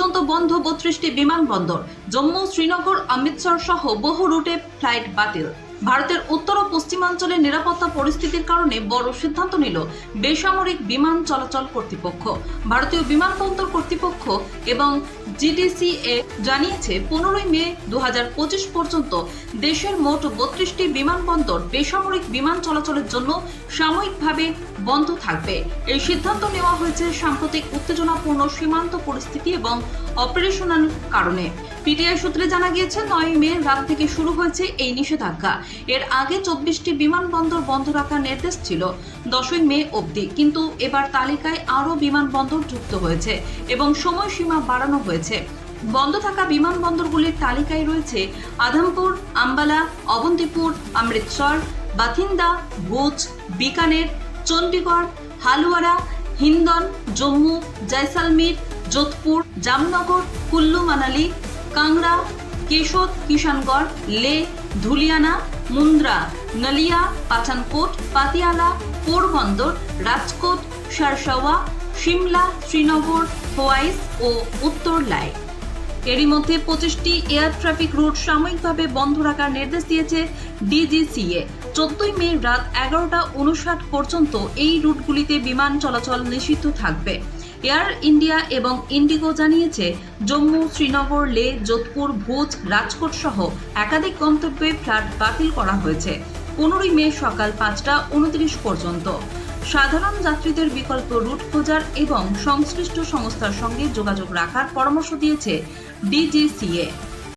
পর্যন্ত বন্ধ বত্রিশটি বিমানবন্দর জম্মু শ্রীনগর অমৃতসর সহ বহু রুটে ফ্লাইট বাতিল। ভারতের উত্তর ও পশ্চিমাঞ্চলের নিরাপত্তা পরিস্থিতির কারণে বড় সিদ্ধান্ত নিল বেসামরিক বিমান চলাচল কর্তৃপক্ষ। ভারতীয় বিমানবন্দর কর্তৃপক্ষ এবং জিডিসিএ জানিয়েছে, পনেরোই মে দু হাজার পঁচিশ পর্যন্ত দেশের মোট বত্রিশটি বিমানবন্দর বেসামরিক বিমান চলাচলের জন্য সাময়িকভাবে বন্ধ থাকবে। এই সিদ্ধান্ত নেওয়া হয়েছে সাম্প্রতিক উত্তেজনাপূর্ণ সীমান্ত পরিস্থিতি এবং অপারেশনাল কারণে। পিটিআই সূত্রে জানা গিয়েছে নয় মে রাত থেকে শুরু হয়েছে এই নিষেধাজ্ঞা। এর আগে চব্বিশটি বিমানবন্দর বন্ধ রাখার নির্দেশ ছিল, দশই মে অবধি। কিন্তু এবার তালিকায় আরও বিমানবন্দর যুক্ত হয়েছে এবং সময়সীমা বাড়ানো হয়েছে। বন্ধ থাকা বিমানবন্দরগুলির তালিকায় রয়েছে আধামপুর আম্বালা, অবন্তিপুর, অমৃতসর, বাথিন্দা, ভুজ, বিকানের, চণ্ডীগড়, হালুয়ারা, হিন্দন, জম্মু, জয়সালমীর, যোধপুর, জামনগর, কুল্লু, মানালি কাংড়া, কেশোদ কিষানগড় লে, ধুলিয়ানা, মুন্দ্রা, নলিয়া, পাঠানকোট, পাতিয়ালা, পোরবন্দর, রাজকোট, সারসাওয়া, সিমলা, শ্রীনগর, হোয়াইস ও উত্তর লাই। এরই মধ্যে পঁচিশটি এয়ার ট্রাফিক রুট সাময়িকভাবে বন্ধ রাখার নির্দেশ দিয়েছে ডিজিসিএ। চোদ্দই মে রাত এগারোটা উনষাট পর্যন্ত এই রুটগুলিতে বিমান চলাচল নিষিদ্ধ থাকবে। এয়ার ইন্ডিয়া এবং ইন্ডিগো জানিয়েছে, জম্মু, শ্রীনগর, লে, যোধপুর, ভোজ, রাজকোট সহ একাধিক গন্তব্যে ফ্লাইট বাতিল করা হয়েছে। পনেরোই মে সকাল পাঁচটা উনত্রিশ পর্যন্ত। সাধারণ যাত্রীদের বিকল্প রুট খোঁজার এবং সংশ্লিষ্ট সংস্থার সঙ্গে যোগাযোগ রাখার পরামর্শ দিয়েছে ডিজিসিএ।